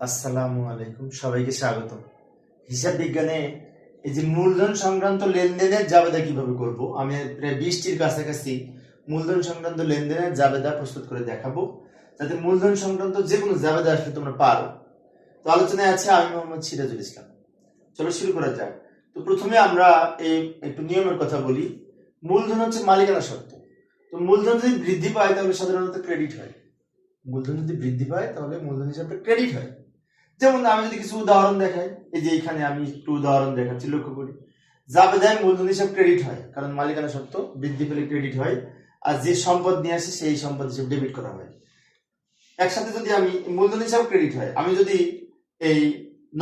আসসালামু আলাইকুম, সবাইকে স্বাগত হিসাব বিজ্ঞানে এই যে মূলধন সংক্রান্ত লেনদেনের জাবেদা কীভাবে করব, আমি প্রায় বিশটির কাছাকাছি মূলধন সংক্রান্ত লেনদেনের জাবেদা প্রস্তুত করে দেখাবো, যাতে মূলধন সংক্রান্ত যে কোনো জাবেদা আসলে তোমরা পারো। তো আলোচনায় আছে আমি মোহাম্মদ সিরাজুল ইসলাম। চলো শুরু করা যাক। তো প্রথমে আমরা এই একটু নিয়মের কথা বলি। মূলধন হচ্ছে মালিকানা সত্ত্ব তো মূলধন যদি বৃদ্ধি পায়, তাহলে সাধারণত ক্রেডিট হয়। মূলধন যদি বৃদ্ধি পায়, তাহলে মূলধন হিসাবে ক্রেডিট হয়। যেমন আমি যদি কিছু উদাহরণ দেখাই, এই যে এখানে আমি একটু উদাহরণ দেখাচ্ছি, লক্ষ্য করি। জাবেদায় মূলধন হিসাব ক্রেডিট হয়, কারণ মালিকানা সত্ত্ব বৃদ্ধি পেলে ক্রেডিট হয়, আর যে সম্পদ নিয়ে আসে সেই সম্পদ হিসেবে ডেবিট করা হয়। একসাথে যদি আমি মূলধন হিসাব ক্রেডিট হয়, আমি যদি এই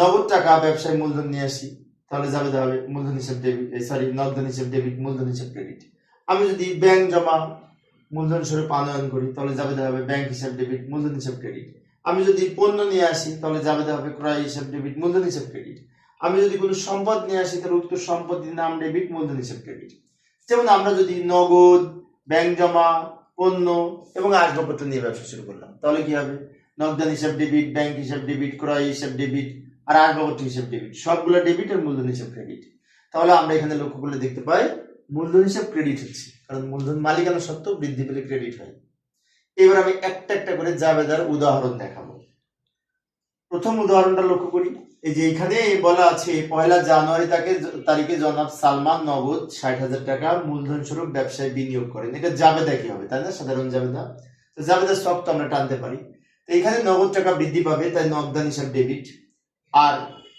নগদ টাকা ব্যবসায় মূলধন নিয়ে আসি, তাহলে জাবেদা হবে মূলধন হিসাব ডেবিট সরি নগদ হিসাব ডেবিট মূলধন হিসাব ক্রেডিট আমি যদি ব্যাংক জমা মূলধন স্বরূপ আনয়ন করি, তাহলে জাবেদা হবে ব্যাংক হিসাব ডেবিট মূলধন হিসাব ক্রেডিট আমি যদি পণ্য নিয়ে আসি, তাহলে জাবেদা হবে ক্রয় হিসাব ডেবিট মূলধন হিসাব ক্রেডিট আমি যদি কোনো সম্পদ নিয়ে আসি, তাহলে উক্ত সম্পত্তির নাম ডেবিট মূলধন হিসাব ক্রেডিট যেমন আমরা যদি নগদ ব্যাংক জমা, পণ্য এবং আসবাবপত্র নিয়ে ব্যবসা শুরু করলাম, তাহলে কি হবে? নগদান হিসাব ডেবিট ব্যাংক হিসাব ডেবিট ক্রয় হিসাব ডেবিট আর আসবাবপত্র হিসাব ডেবিট সবগুলো ডেবিট আর মূলধন হিসাব ক্রেডিট তাহলে আমরা এখানে লক্ষ্য করলে দেখতে পাই, মূলধন হিসাব ক্রেডিট হচ্ছে। কারণ মূলধন মালিকানা সত্ত্বেও বৃদ্ধি পেলে ক্রেডিট হয়। এবার আমি একটা একটা করে জাবেদার উদাহরণ দেখাবো। প্রথম উদাহরণটা লক্ষ্য করি। এই যে এখানে বলা আছে, পয়লা জানুয়ারি তাকে তারিখে জনাব সালমান নগদ ষাট হাজার টাকা মূলধন স্বরূপ ব্যবসায় বিনিয়োগ করেন। এটা জাবেদা কি হবে, তাই না? সাধারণ জাবেদা। তো জাবেদার স্টক তো আমরা টানতে পারি। তো এখানে নগদ টাকা বৃদ্ধি পাবে, তাই নগদান হিসাব ডেবিট। আর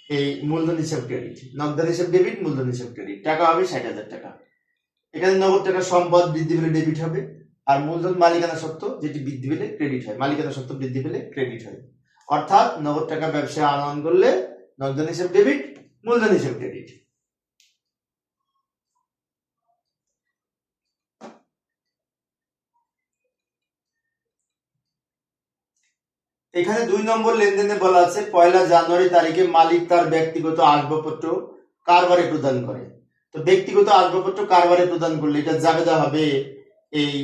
এই মূলধন হিসাব ক্রেডিট। নগদান হিসাব ডেবিট, মূলধন হিসাব ক্রেডিট। টাকা হবে ষাট হাজার টাকা। এখানে নগদ টাকা সম্পদ বৃদ্ধি পেলে ডেবিট হবে। আর মূলধন মালিকানা সত্ত্ব যেটি বৃদ্ধি পেলে ক্রেডিট হয়। মালিকানা সত্ত্ব বৃদ্ধি পেলে ক্রেডিট হয়। অর্থাৎ নগদ টাকা ব্যবসায় আনয়ন করলে নগদান হিসাব ডেবিট মূলধন হিসাব ক্রেডিট এখানে দুই নম্বর লেনদেনে বলা আছে, পয়লা জানুয়ারি তারিখে মালিক তার ব্যক্তিগত আসবাবপত্র কারবারে প্রদান করে। তো ব্যক্তিগত আসবাবপত্র কারবারে প্রদান করলে এটা জাবেদা হবে এই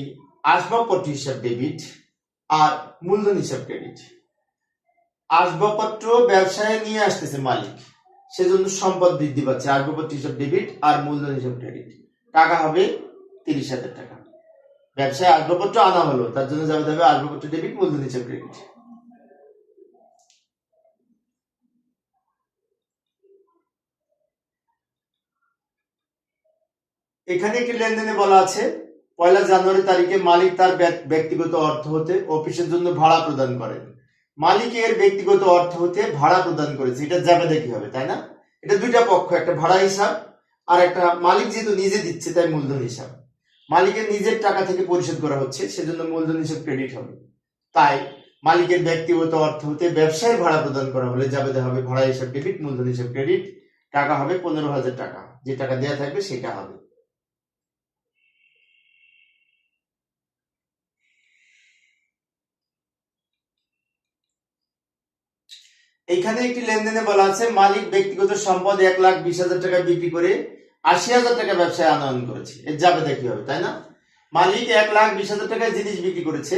আসবাবপত্র হিসাব ডেবিট আর মূলধন হিসাব ক্রেডিট আসবাবপত্র ব্যবসায় নিয়ে আসতেছে মালিক, সেজন্য সম্পদ বৃদ্ধি পাচ্ছে। আসবাবপত্র হিসাব ডেবিট আর মূলধন হিসাব ক্রেডিট টাকা হবে তিরিশ হাজার টাকা। ব্যবসায় আসবাবপত্র আনা হলো, তার জন্য যাবে হবে আসবাবপত্র ডেবিট মূলধন হিসাব ক্রেডিট এখানে একটি লেনদেনে বলা আছে পয়লা জানুয়ারি তারিখে মালিক তার ব্যক্তিগত অর্থ হতে অফিসের জন্য ভাড়া প্রদান করেন। মালিকের ব্যক্তিগত অর্থ হতে ভাড়া প্রদান করেছে। এটা যাবে দেখি হবে, তাই না? এটা দুইটা পক্ষ, একটা ভাড়া হিসাব আর একটা মালিক যেহেতু নিজে দিচ্ছে, তাই মূলধন হিসাব। মালিকের নিজের টাকা থেকে পরিশোধ করা হচ্ছে, সেজন্য মূলধন হিসাব ক্রেডিট হবে। তাই মালিকের ব্যক্তিগত অর্থ হতে ব্যবসায় ভাড়া প্রদান করা হলে যাবে হবে ভাড়া হিসাব ডেবিট মূলধন হিসাব ক্রেডিট টাকা হবে পনেরো হাজার টাকা। যে টাকা দেওয়া থাকবে সেটা হবে। এইখানে একটি লেনদেনে বলা আছে, মালিক ব্যক্তিগত সম্পদ এক লাখ বিশ হাজার টাকা বিক্রি করে আশি হাজার টাকা ব্যবসায় আনয়ন করেছে। এর যাবে দেখি হবে, তাই না? মালিক এক লাখ বিশ হাজার টাকায় জিনিস বিক্রি করেছে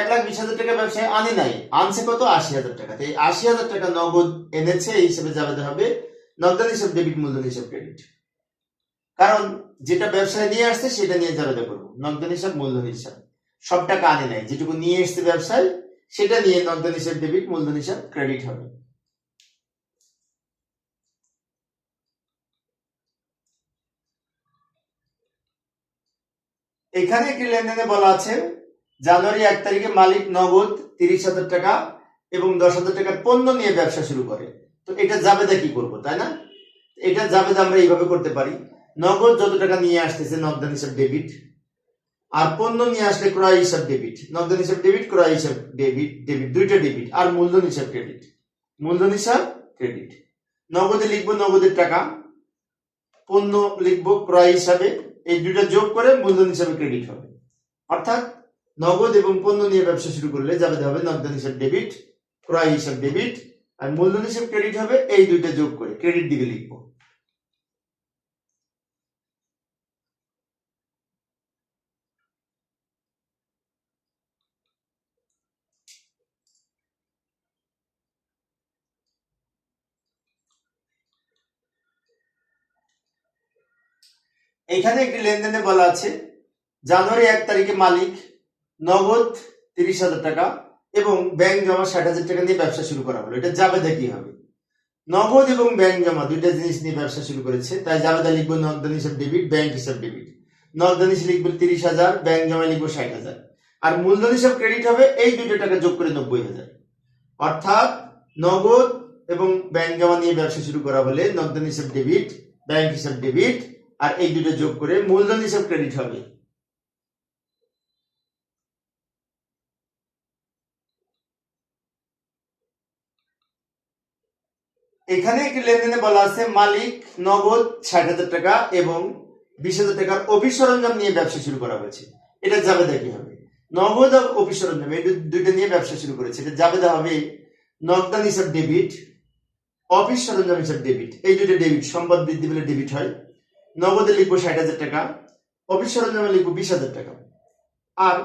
এক লাখ বিশ হাজার টাকা ব্যবসায় আনে নাই, আনছে কত? আশি হাজার টাকা। তো এই আশি হাজার টাকা নগদ এনেছে, এই হিসেবে যাবে হবে নগদান হিসাব ডেবিট মূলধন হিসাব ক্রেডিট কারণ যেটা ব্যবসায় নিয়ে আসছে, সেটা নিয়ে যাবে করব। নগদান হিসাব মূলধন হিসাব। সব টাকা আনে নাই, যেটুকু নিয়ে এসছে ব্যবসায় সেটা নিয়ে নগদান হিসাব ডেবিট মূলধন হিসাব ক্রেডিট হবে। এখানে একটি লেনদেনে বলা আছে, জানুয়ারি এক তারিখে মালিক নগদ তিরিশ হাজার টাকা এবং দশ হাজার টাকার পণ্য নিয়ে ব্যবসা শুরু করে। তো এটা জাবেদা কি করব, তাই না? এটা জাবেদা আমরা এইভাবে করতে পারি। নগদ যত টাকা নিয়ে আসতেছে নগদান হিসাব ডেবিট আর পণ্য নিয়ে আসলে ক্রয় হিসাব ডেবিট নগদান হিসাব ডেবিট ক্রয় হিসাব ডেবিট ডেবিট দুইটা ডেবিট আর মূলধন হিসাব ক্রেডিট মূলধন হিসাব ক্রেডিট নগদে লিখব নগদের টাকা, পণ্য লিখব ক্রয় হিসাবে, এই দুইটা যোগ করে মূলধন হিসাবে ক্রেডিট হবে। অর্থাৎ নগদ এবং পণ্য নিয়ে ব্যবসা শুরু করলে যাবে হবে নগদান হিসাব ডেবিট ক্রয় হিসাব ডেবিট আর মূলধন হিসাব ক্রেডিট হবে, এই দুইটা যোগ করে ক্রেডিট দিকে লিখব। এখানে একটি লেনদেনে বলা আছে, জানুয়ারি এক তারিখে মালিক নগদ তিরিশ হাজার টাকা এবং ব্যাংক জমা ষাট হাজার টাকা নিয়ে ব্যবসা শুরু করা হলো। এটা জাবেদা কি হবে? নগদ এবং ব্যাংক জমা দুইটা জিনিস নিয়ে ব্যবসা শুরু করেছে, তাই জাবেদা লিখব নগদান হিসাব ডেবিট, ব্যাংক হিসাব ডেবিট। নগদান হিসাব লিখব তিরিশ হাজার, ব্যাংক জমা লিখব ষাট হাজার। আর মূলধন হিসাব ক্রেডিট হবে এই দুটো টাকা যোগ করে নব্বই হাজার। অর্থাৎ নগদ এবং ব্যাংক জমা নিয়ে ব্যবসা শুরু করা হলে নগদান হিসাব ডেবিট, ব্যাংক হিসাব ডেবিট আর এই দুটো যোগ করে মূলধন হিসাব ক্রেডিট হবে। এখানে একটি লেনদেনে বলা আছে, মালিক নগদ ষাট হাজার টাকা এবং বিশ হাজার টাকার অফিস সরঞ্জাম নিয়ে ব্যবসা শুরু করা হয়েছে। এটা জাবেদা কি হবে? নগদ আর অফিস সরঞ্জাম, এই দুইটা নিয়ে ব্যবসা শুরু করেছে। এটা জাবেদা হবে নগদান হিসাব ডেবিট অফিস সরঞ্জাম হিসাব ডেবিট এই দুটো ডেবিট সম্পদ বৃদ্ধি পেলে ডেবিট হয়। নগদে লিখব ষাট হাজার টাকা অফিস সরঞ্জামে লিখব বিশ হাজার টাকা। আর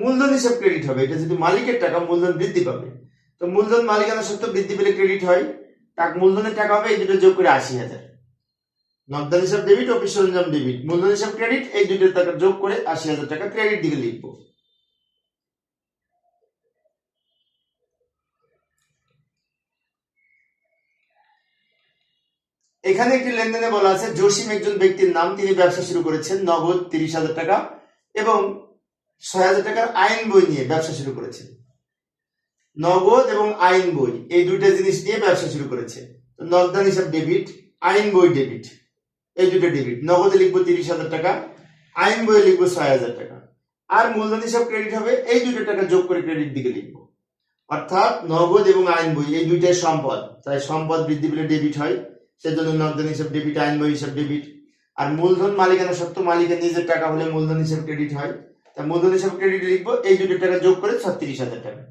মূলধন হিসাব ক্রেডিট হবে, এটা যদি মালিকের টাকা, মূলধন বৃদ্ধি পাবে। তো মূলধন মালিকানা সত্য বৃদ্ধি পেলে ক্রেডিট হয় টাকা মূলধনের টাকা হবে এই দুটো যোগ করে আশি হাজার। নগদান হিসাব ডেবিট অফিস সরঞ্জাম ডেবিট মূলধন হিসাব ক্রেডিট এই দুটো টাকা যোগ করে আশি হাজার টাকা ক্রেডিট দিকে লিখব। এখানে একটি লেনদেনে বলা আছে, জসিম একজন ব্যক্তির নাম, তিনি ব্যবসা শুরু করেছেন নগদ তিরিশ হাজার টাকা এবং ছয় হাজার টাকার আইন বই নিয়ে ব্যবসা শুরু করেছেন। নগদ এবং আইন বই, এই দুইটা জিনিস নিয়ে ব্যবসা শুরু করেছে। নগদান হিসাব ডেবিট, আইন বই ডেবিট, এই দুটো ডেবিট। নগদে লিখব তিরিশ হাজার টাকা, আইন বইয়ে লিখব ছয় হাজার টাকা। আর মূলধন হিসাব ক্রেডিট হবে, এই দুটো টাকা যোগ করে ক্রেডিট দিকে লিখব। অর্থাৎ নগদ এবং আইন বই, এই দুইটাই সম্পদ। তাই সম্পদ বৃদ্ধি পেলে ডেবিট হয়। সেজন্য নগদান হিসাব ডেবিট আইন বই হিসাব ডেবিট আর মূলধন মালিকানা সত্য মালিকের নিজের টাকা হলে মূলধন হিসাব ক্রেডিট হয়। তা মূলধন হিসাব ক্রেডিট লিখব, এই দুটো টাকা যোগ করে ছত্রিশ হাজার টাকা।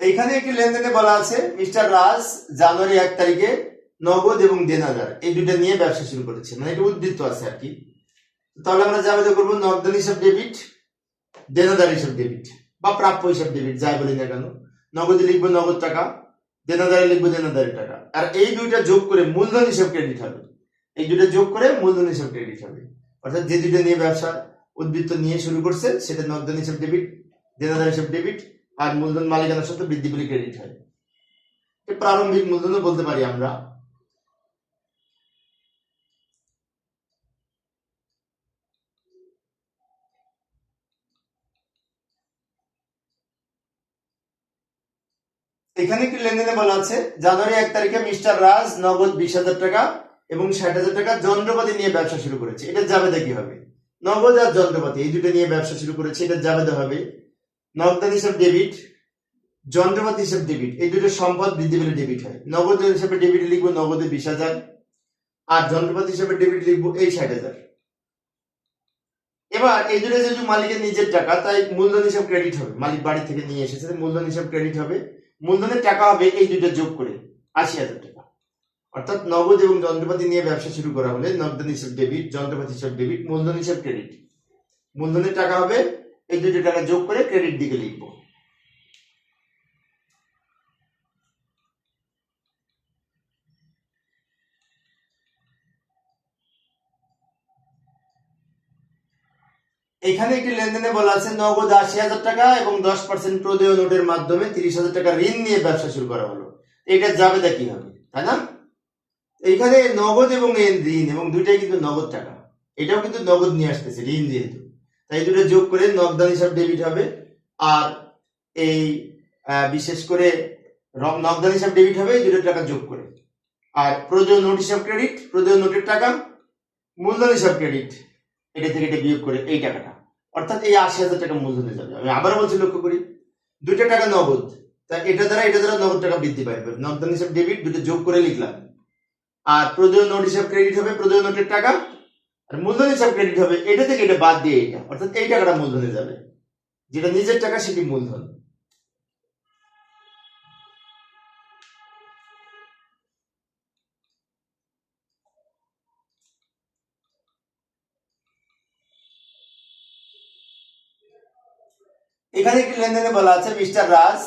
এইখানে একটি লেনদেনে বলা আছে, মিস্টার রাজ, জানুয়ারি এক তারিখে নগদ এবং দেনাদার এই দুটো নিয়ে ব্যবসা শুরু করেছে। মানে এটা উদ্ধৃত আছে আর কি। তাহলে আমরা যাবে করব নগদান হিসাব ডেবিট দেনাদার হিসাব ডেবিট বা প্রাপ্য হিসাব ডেবিট যাই বলি না কেন। নগদে লিখব নগদ টাকা দেনাদারে লিখব দেনাদারের টাকা। আর এই দুইটা যোগ করে মূলধন হিসাব ক্রেডিট হবে। এই দুটো যোগ করে মূলধন হিসাব ক্রেডিট হবে। অর্থাৎ যে দুটো নিয়ে ব্যবসা উদ্বৃত্ত নিয়ে শুরু করছে, সেটা নগদান হিসাব ডেবিট দেনাদার হিসাব ডেবিট আর মূলধন মালিকানার সাথে বৃদ্ধি পেলে ক্রেডিট হয়। প্রারম্ভিক মূলধনও বলতে পারি আমরা। এখানে একটি লেনদেনে বলা আছে, জানুয়ারি এক তারিখে মিস্টার রাজ নগদ বিশ হাজার টাকা এবং ষাট হাজার টাকা যন্ত্রপাতি নিয়ে ব্যবসা শুরু করেছে। এটা জাবেদা কি হবে? নগদ আর যন্ত্রপাতি, এই দুটো নিয়ে ব্যবসা শুরু করেছে, এটা জাবেদা হবে। নগদান হিসাব ডেবিট যন্ত্রপাতি হিসাব ডেবিট এই দুটো সম্পদ বৃদ্ধি পেলে ডেবিট হয়। নগদ হিসাবে ডেবিট লিখব নগদে বিশ হাজার, আর যন্ত্রপাতি হিসাবে ডেবিট লিখব এই ষাট হাজার। এবার এই দুটো যেহেতু মালিকের নিজের টাকা, তাই মূলধন হিসাব ক্রেডিট হবে। মালিক বাড়ি থেকে নিয়ে এসেছে মূলধন হিসাব ক্রেডিট হবে। মূলধনের টাকা হবে এই দুইটা যোগ করে আশি হাজার টাকা। অর্থাৎ নগদ এবং যন্ত্রপাতি নিয়ে ব্যবসা শুরু করা হলে নগদান হিসাব ডেবিট যন্ত্রপাতি হিসাব ডেবিট মূলধন হিসাব ক্রেডিট মূলধনের টাকা হবে এই দুটো টাকা যোগ করে ক্রেডিট দিকে লিখব। এখানে একটি লেনদেনে বলা আছে নগদ আশি হাজার টাকা এবং দশ পার্সেন্ট প্রদেয় নোটের মাধ্যমে তিরিশ হাজার টাকা ঋণ নিয়ে ব্যবসা শুরু করা হলো। এটা যাবে তা কি হবে তাই না? এইখানে নগদ এবং ঋণ, এবং দুইটাই কিন্তু নগদ টাকা। এটাও কিন্তু নগদ নিয়ে আসতেছে, ঋণ যেহেতু। তাই দুটো যোগ করে নগদান হিসাব ডেবিট হবে। আর এই বিশেষ করে নগদান হিসাব ডেবিট হবে, এই দুটো টাকা যোগ করে। আর প্রদেয় নোট হিসাব ক্রেডিট প্রদেয় নোটের টাকা, মূলধন হিসাব ক্রেডিট এটা থেকে এটা বিয়োগ করে এই টাকাটা। অর্থাৎ এই আশি হাজার টাকা মূলধনে যাবে। আমি আবারও বলছি, লক্ষ্য করি, দুইটা টাকা নগদ, তা এটা দ্বারা এটা দ্বারা নগদ টাকা বৃদ্ধি পাবে নগদান হিসাব ডেবিট দুটো যোগ করে লিখলাম। আর প্রদেয় নোট হিসাব ক্রেডিট হবে প্রদেয় নোটের টাকা, আর মূলধন হিসাব ক্রেডিট হবে, এটা থেকে এটা বাদ দিয়ে এটা। অর্থাৎ এই টাকাটা মূলধনে যাবে। যেটা নিজের টাকা, সেটি মূলধন। এখানে একটি লেনদেনে বলা আছে মিস্টার রাজ,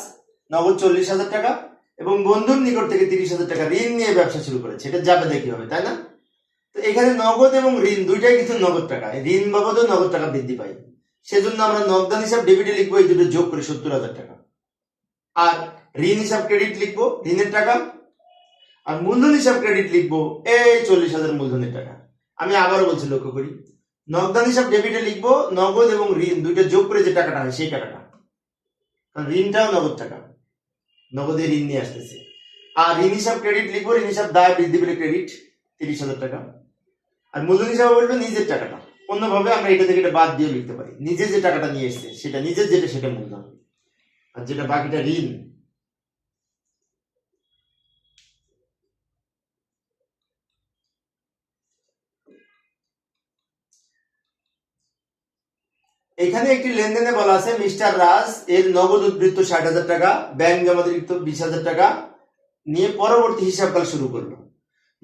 নগদ চল্লিশ হাজার টাকা এবং বন্ধুর নিকট থেকে তিরিশ হাজার টাকা ঋণ নিয়ে ব্যবসা শুরু করেছে। এটা যাবে দেখি হবে, তাই না? তো এখানে নগদ এবং ঋণ, দুইটাই কিন্তু নগদ টাকা। ঋণ বাবদও নগদ টাকা বৃদ্ধি পায়। সেজন্য আমরা নগদান হিসাব ডেবিটে লিখব, এই দুটো যোগ করে সত্তর হাজার টাকা। আর ঋণ হিসাব ক্রেডিট লিখব, ঋণের টাকা। আর মূলধন হিসাব ক্রেডিট লিখব, এই চল্লিশ হাজার মূলধনের টাকা। আমি আবারও বলছি, লক্ষ্য করি। নগদান হিসাব ডেবিটে লিখব, নগদ এবং ঋণ, দুইটা যোগ করে যে টাকাটা হয়, সেই টাকাটা। ঋণটাও নগদ টাকা। নগদে ঋণ নিয়ে আসতেছে। আর ঋণ হিসাব ক্রেডিট লিখব, ঋণ হিসাব দায় বৃদ্ধি পেলে ক্রেডিট তিরিশ হাজার টাকা। আর মূলধন হিসাবে বলবে নিজের টাকাটা। অন্যভাবে আমরা এটা থেকে এটা বাদ দিয়ে লিখতে পারি। নিজে যে টাকাটা নিয়ে এসছে, সেটা নিজের যেটা, সেটা মূলধন। আর যেটা বাকিটা ঋণ এখানে একটি লেনদেনে বলা আছে, মিস্টার রাজ, এর নগদ উদ্বৃত্ত ষাট হাজার টাকা, ব্যাংক জমাতিরিক্ত বিশ হাজার টাকা, নিয়ে পরবর্তী হিসাবকাল শুরু করল।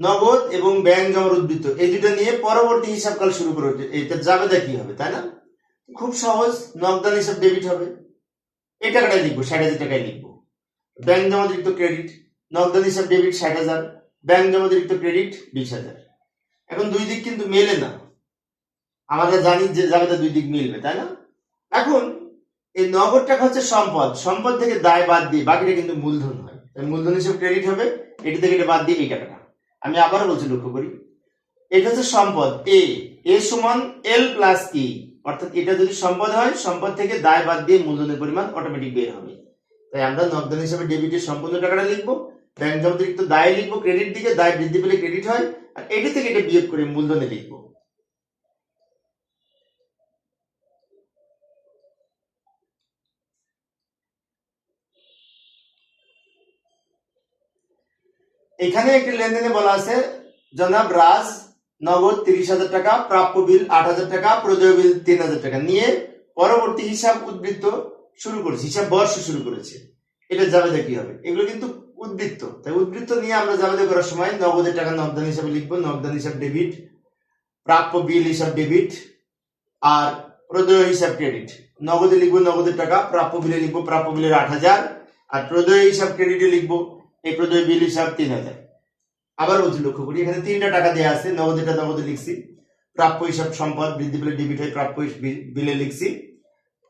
নগদ এবং ব্যাংক জমার উদ্বৃত্ত, এই দুটো নিয়ে পরবর্তী হিসাবকাল শুরু করল। এটা যাবে কি হবে, তাই না? খুব সহজ, নগদান হিসাব ডেবিট হবে। এই টাকাটাই লিখব, ষাট হাজার টাকায় লিখব। ব্যাংক জমাতিরিক্ত ক্রেডিট নগদান হিসাব ডেবিট ষাট হাজার, ব্যাংক জমাতিরিক্ত ক্রেডিট বিশ হাজার। এখন দুই দিক কিন্তু মেলে না। আমরা জানি যে জায়গাটা দুই দিক মিলবে, তাই না? এখন এই নগদ টাকা হচ্ছে সম্পদ। সম্পদ থেকে দায় বাদ দিয়ে বাকিটা কিন্তু মূলধন হয়। মূলধন হিসেবে ক্রেডিট হবে, এটি থেকে এটা বাদ দিয়ে এই টাকাটা। আমি আবারও বলছি, লক্ষ্য করি। এটা হচ্ছে সম্পদ এ এ সমান এল প্লাস ই অর্থাৎ এটা যদি সম্পদ হয়, সম্পদ থেকে দায় বাদ দিয়ে মূলধনের পরিমাণ অটোমেটিক বের হবে। তাই আমরা নগদান হিসাবে ডেবিটের সম্পূর্ণ টাকাটা লিখব। ব্যাংক জমাতিরিক্ত দায় লিখব ক্রেডিট দিকে দায় বৃদ্ধি পেলে ক্রেডিট হয়, আর এটি থেকে এটা বিয়োগ করে মূলধনে লিখব। এখানে একটি লেনদেনে বলা আছে, জনাব রাজ, নগদ তিরিশ হাজার টাকা, প্রাপ্য বিল আট হাজার টাকা, প্রদেয় বিল তিন হাজার টাকা। নিয়ে পরবর্তী হিসাব উদ্বৃত্ত শুরু করেছে, হিসাব বর্ষ শুরু করেছে। এটা জাবেদা কি হবে? এগুলো কিন্তু উদ্বৃত্ত। তাই উদ্বৃত্ত নিয়ে আমরা জাবেদা করার সময় নগদের টাকা নগদান হিসাবে লিখব, নগদান হিসাব ডেবিট, প্রাপ্য বিল হিসাব ডেবিট, আর প্রদেয় হিসাব ক্রেডিট। নগদে লিখব নগদের টাকা, প্রাপ্য বিলে লিখব প্রাপ্য বিলের আট হাজার, আর প্রদেয় হিসাব ক্রেডিটে লিখব এই প্রদেয় বিল হিসাব তিন হাজার। আবার বলছি লক্ষ্য করি, এখানে তিনটা টাকা দেওয়া আছে নগদেটা নগদে লিখছি। প্রাপ্য হিসাব সম্পদ বৃদ্ধি পেলে ডেবিট হয় প্রাপ্য বিলে লিখছি।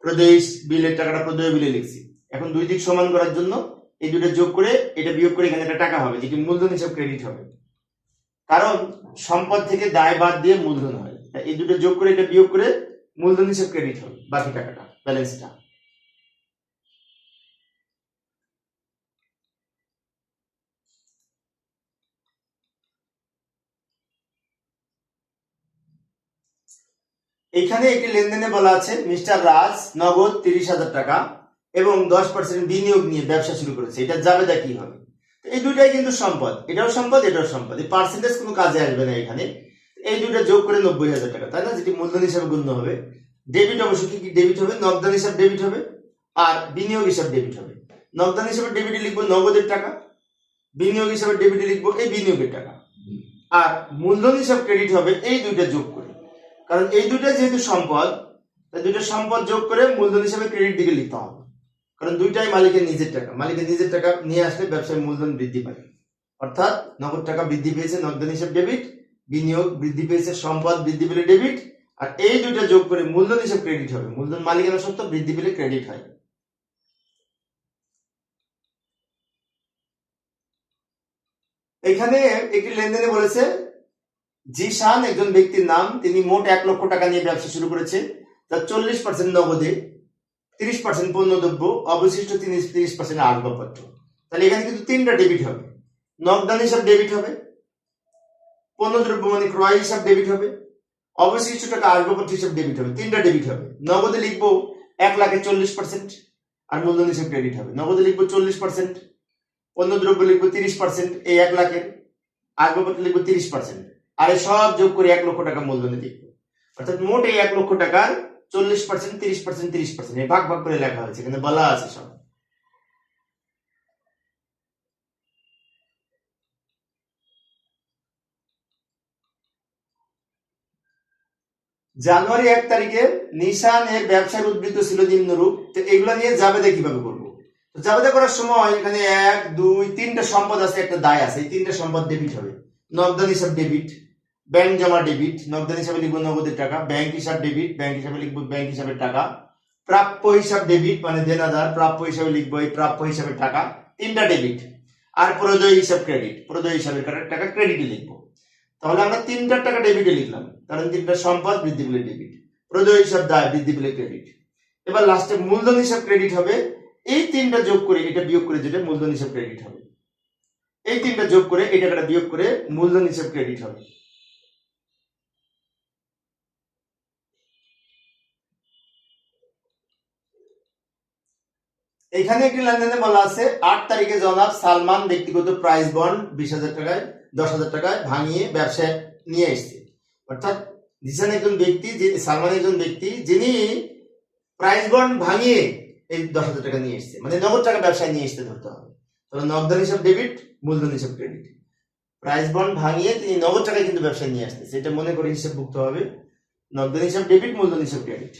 প্রদেয় বিলের টাকাটা প্রদেয় বিলে লিখছি। এখন দুই দিক সমান করার জন্য এই দুটো যোগ করে এটা বিয়োগ করে এখানে একটা টাকা হবে, যেটি মূলধন হিসাব ক্রেডিট হবে। কারণ সম্পদ থেকে দায় বাদ দিয়ে মূলধন হয়। এই দুটো যোগ করে এটা বিয়োগ করে মূলধন হিসাব ক্রেডিট হবে, বাকি টাকাটা ব্যালেন্সটা এখানে একটি লেনদেনে বলা আছে, মিস্টার রাজ, নগদ তিরিশ হাজার টাকা এবং দশ পার্সেন্ট বিনিয়োগ নিয়ে ব্যবসা শুরু করেছে। এটা যাবে কি হবে? এই দুটাই কিন্তু সম্পদ। এটাও সম্পদ এটাও সম্পদ। এই পার্সেন্টেজ কোনো কাজে আসবে না এখানে। এই দুটা যোগ করে নব্বই হাজার টাকা, তাই না? যেটি মূলধন হিসাবে গণ্য হবে। ডেবিট অবশ্য কি কি ডেবিট হবে? নগদান হিসাব ডেবিট হবে আর বিনিয়োগ হিসাব ডেবিট হবে। নগদান হিসাবে ডেবিটে লিখব নগদের টাকা, বিনিয়োগ হিসাবে ডেবিটে লিখব এই বিনিয়োগের টাকা। আর মূলধন হিসাব ক্রেডিট হবে এই দুইটা যোগ কারণ এই দুইটা যেহেতু সম্পদ, তাই দুইটা সম্পদ যোগ করে মূলধন হিসেবে ক্রেডিট দিকে লিখতে হবে। কারণ দুইটাই মালিকের নিজের টাকা। মালিকের নিজের টাকা নিয়ে আসলে ব্যবসায় মূলধন বৃদ্ধি পায়। অর্থাৎ নগদ টাকা বৃদ্ধি পেয়েছে নগদান হিসেবে ডেবিট বিনিয়োগ বৃদ্ধি পেয়েছে, সম্পদ বৃদ্ধি পেলে ডেবিট আর এই দুইটা যোগ করে মূলধন হিসেবে ক্রেডিট হবে। মূলধন মালিকানা সত্ত্ব বৃদ্ধি পেলে ক্রেডিট হয়। এখানে একটি লেনদেনে বলেছে জিশান একজন ব্যক্তির নাম, তিনি মোট এক লক্ষ টাকা নিয়ে ব্যবসা শুরু করেছে, তার চল্লিশ পার্সেন্ট নগদে, তিরিশ পার্সেন্ট পণ্যদ্রব্য, অবশিষ্ট তিরিশ তিরিশ পার্সেন্ট আসবাবপত্র। তাহলে এখানে কিন্তু তিনটা ডেবিট হবে। নগদান হিসাব ডেবিট হবে, পণ্যদ্রব্য মানে ক্রয় হিসাব ডেবিট হবে, অবশিষ্ট টাকা আসবাবপত্র হিসাব ডেবিট হবে, তিনটা ডেবিট হবে। নগদে লিখব এক লাখে চল্লিশ পার্সেন্ট আর মূলধন হিসাব ক্রেডিট হবে। নগদে লিখব চল্লিশ পার্সেন্ট পণ্যদ্রব্য লিখব তিরিশ পার্সেন্ট এই এক লাখের, আসবাবপত্র লিখব তিরিশ পার্সেন্ট আর সব যোগ করে এক লক্ষ টাকা মূলধনে লিখব অর্থাৎ মোট এই এক লক্ষ টাকার চল্লিশ পার্সেন্ট তিরিশ পার্সেন্ট তিরিশ পার্সেন্ট ভাগ ভাগ করে লেখা হয়েছে, এখানে বলা আছে সব। জানুয়ারি এক তারিখে নিশান এর ব্যবসার উদ্বৃত্ত ছিল নিম্নরূপ, তো এগুলো নিয়ে জাবেদা কীভাবে করব? তো জাবেদা করার সময় এখানে এক, দুই, তিনটা সম্পদ আছে, একটা দায় আছে, এই তিনটা সম্পদ ডেবিট হবে। নগদান হিসাব ডেবিট ব্যাংক জমা ডেবিট, নগদান হিসাবে লিখব নগদের টাকা, ব্যাংক হিসাব ডেবিট, ব্যাংক হিসাবে লিখব ব্যাংক হিসাবের টাকা, প্রাপ্য হিসাব ডেবিট মানে দেনাদার প্রাপ্য হিসাবে লিখব এই প্রাপ্য হিসাবের টাকা, তিনটা ডেবিট, আর প্রদয় হিসাব ক্রেডিট, প্রদয় হিসাবের টাকা ক্রেডিটে লিখব। তাহলে আমরা তিনটার টাকা ডেবিটে লিখলাম, কারণ তিনটা সম্পদ বৃদ্ধি পেলে ডেবিট, প্রদয় হিসাব দায় বৃদ্ধি পেলে ক্রেডিট। এবার লাস্টে মূলধন হিসাব ক্রেডিট হবে, এই তিনটা যোগ করে এটা বিয়োগ করে যেটা মূলধন হিসাব ক্রেডিট হবে। এই তিনটা যোগ করে এই টাকাটা বিয়োগ করে মূলধন হিসাব ক্রেডিট হবে। এখানে একটি লেনদেনে বলা আছে, আট তারিখে জনাব সালমান ব্যক্তিগত প্রাইস বন্ড বিশ হাজার টাকায়, দশ হাজার টাকায় ভাঙিয়ে ব্যবসায় নিয়ে এসছে। অর্থাৎ জিসান একজন ব্যক্তি সালমান একজন ব্যক্তি, যিনি প্রাইস বন্ড ভাঙিয়ে এই দশ হাজার টাকা নিয়ে এসছে। মানে নগদ টাকা ব্যবসায় নিয়ে এসতে ধরতে হবে। তাহলে নগদান হিসাব ডেবিট মূলধন হিসাব ক্রেডিট প্রাইস বন্ড ভাঙিয়ে তিনি নগদ টাকায় কিন্তু ব্যবসায় নিয়ে আসতেছে। এটা মনে করে হিসাব ভুক্ত হবে। নগদান হিসাব ডেবিট মূলধন হিসাব ক্রেডিট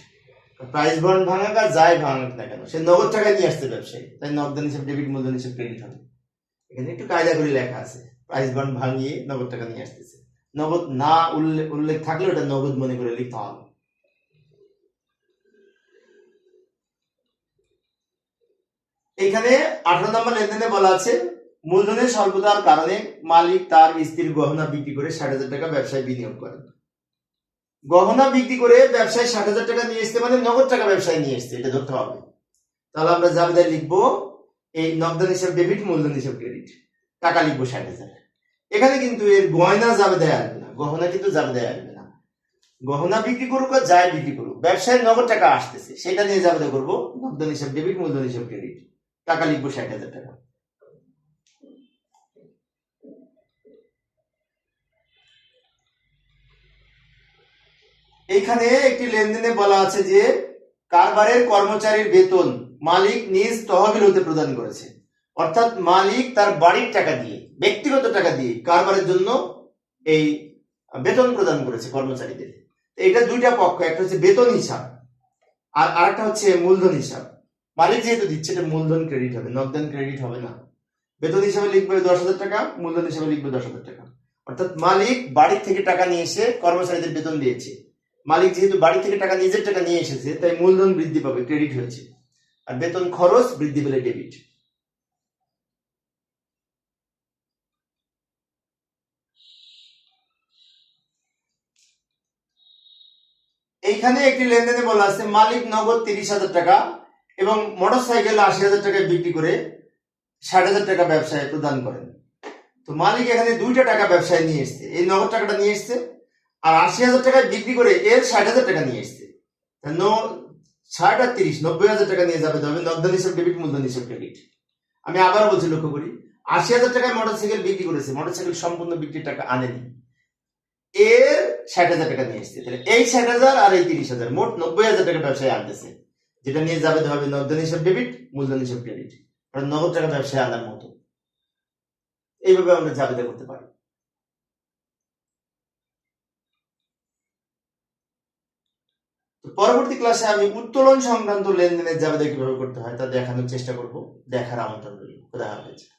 প্রাইস বন্ড ভাঙাক আর যাই ভাঙাক না কেন? সে নগদ টাকা নিয়ে আসছে ব্যবসায়ী। তাই হিসাব ডেবিট মূলধন হিসাব ক্রেডিট হবে। এখানে একটু কায়দা করে লেখা আছে। প্রাইস বন্ড ভাঙিয়ে নগদ টাকা নিয়ে আসতেছে। নগদ না উল্লেখ উল্লেখ থাকলে ওটা নগদ মনে করে লিখতে হবে। এখানে আঠারো নম্বর লেনদেনে বলা আছে, মূলধনের স্বল্পতার কারণে মালিক তার স্ত্রীর গহনা বিক্রি করে ষাট হাজার টাকা ব্যবসায় বিনিয়োগ করেন। গহনা বিক্রি করে ব্যবসায় ষাট হাজার টাকা নিয়ে এসছে মানে নগদ টাকা ব্যবসায় নিয়ে এসছে, এটা ধরতে হবে। তাহলে আমরা জাবেদায় লিখব এই নগদান হিসাব ডেবিট মূলধন হিসাব ক্রেডিট টাকা লিখব ষাট হাজার। এখানে কিন্তু এর গয়না জাবেদায় আসবে না, গহনা কিন্তু জাবেদায় আসবে না। গহনা বিক্রি করুক আর যাই বিক্রি করুক, ব্যবসায় নগদ টাকা আসতেছে, সেটা নিয়ে জাবেদা করব নগদান হিসাব ডেবিট মূলধন হিসাব ক্রেডিট টাকা লিখব ষাট হাজার টাকা। এইখানে একটি লেনদেনে বলা আছে যে কারবারের কর্মচারীর বেতন মালিক নিজ তহবিল হতে প্রদান করেছে। অর্থাৎ মালিক তার বাড়ির টাকা দিয়ে, ব্যক্তিগত টাকা দিয়ে কারবারের জন্য এই বেতন প্রদান করেছে কর্মচারীদের। এটা দুইটা পক্ষ, একটা হচ্ছে বেতন হিসাব আর আরেকটা হচ্ছে মূলধন হিসাব। মালিক যেহেতু দিচ্ছে, এটা মূলধন ক্রেডিট হবে, নগদান ক্রেডিট হবে না। বেতন হিসাবে লিখবে দশ হাজার টাকা, মূলধন হিসাবে লিখবে দশ হাজার টাকা। অর্থাৎ মালিক বাড়ির থেকে টাকা নিয়ে এসে কর্মচারীদের বেতন দিয়েছে। মালিক যেহেতু বাড়ি থেকে টাকা, নিজের টাকা নিয়ে এসেছে, তাই মূলধন বৃদ্ধি পাবে ক্রেডিট হয়েছে। আর বেতন খরচ বৃদ্ধি পেলে ডেবিট এইখানে একটি লেনদেনে বলা আছে, মালিক নগদ তিরিশ হাজার টাকা এবং মোটর সাইকেল আশি হাজার টাকায় বিক্রি করে ষাট হাজার টাকা ব্যবসায় প্রদান করেন। তো মালিক এখানে দুইটা টাকা ব্যবসায় নিয়ে এসছে। এই নগদ টাকাটা নিয়ে এসছে আর আশি হাজার টাকায় বিক্রি করে এর ষাট হাজার টাকা নিয়ে এসছে। তা ষাট আর তিরিশ, নব্বই হাজার টাকা নিয়ে যাবে তবে নগদান হিসাব ডেবিট মূলধন হিসাব ক্রেডিট আমি আবারও বলছি, লক্ষ্য করি, আশি হাজার টাকায় মোটরসাইকেল বিক্রি করেছে মোটরসাইকেল সম্পূর্ণ বিক্রির টাকা আনেনি। এর ষাট হাজার টাকা নিয়ে এসছে। তাহলে এই ষাট হাজার আর এই তিরিশ হাজার, মোট নব্বই হাজার টাকা ব্যবসায় আনতেছে। যেটা নিয়ে যাবে হবে নগদান হিসাব ডেবিট মূলধন হিসাব ক্রেডিট কারণ নগদ টাকা ব্যবসায় আনার মতো। এইভাবে আমরা জাবেদা করতে পারি। পরবর্তী ক্লাসে আমি উত্তোলন সংক্রান্ত লেনদেনের জাবেদা কীভাবে করতে হয় তা দেখানোর চেষ্টা করব। দেখার আমন্ত্রণ রইল। খোদা হাফেজ।